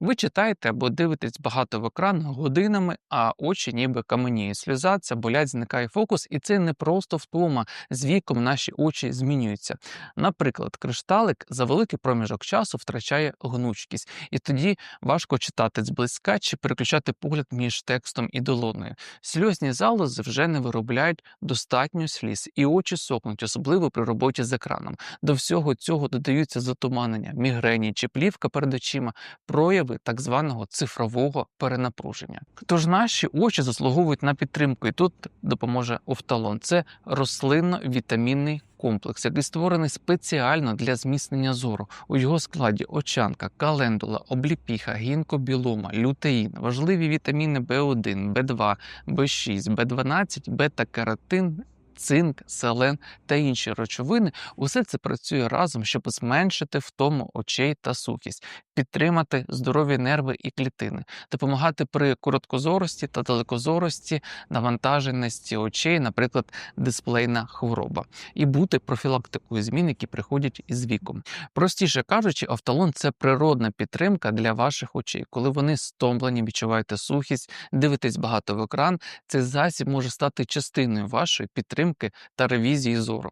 Ви читаєте або дивитесь багато в екран годинами, а очі ніби каменіють. Сльозаться, болять, зникає фокус, і це не просто втома. З віком наші очі змінюються. Наприклад, кришталик за великий проміжок часу втрачає гнучкість, і тоді важко читати зблизька чи переключати погляд між текстом і долоною. Сльозні залози вже не виробляють достатньо сліз, і очі сохнуть, особливо при роботі з екраном. До всього цього додаються затуманення, мігрені чи плівка перед очима, прояви так званого цифрового перенапруження. Тож наші очі заслуговують на підтримку, і тут допоможе офталон. Це рослинно-вітамінний комплекс, який створений спеціально для зміцнення зору. У його складі очанка, календула, обліпіха, гінкобілома, лютеїн, важливі вітаміни В1, В2, В6, В12, бета-каротин. Цинк, селен та інші речовини усе це працює разом, щоб зменшити втому очей та сухість, підтримати здорові нерви і клітини, допомагати при короткозорості та далекозорості, навантаженості очей, наприклад, дисплейна хвороба, і бути профілактикою змін, які приходять із віком. Простіше кажучи, офталон це природна підтримка для ваших очей. Коли вони стомлені, відчуваєте сухість, дивитесь багато в екран, цей засіб може стати частиною вашої підтримки та ревізії зору.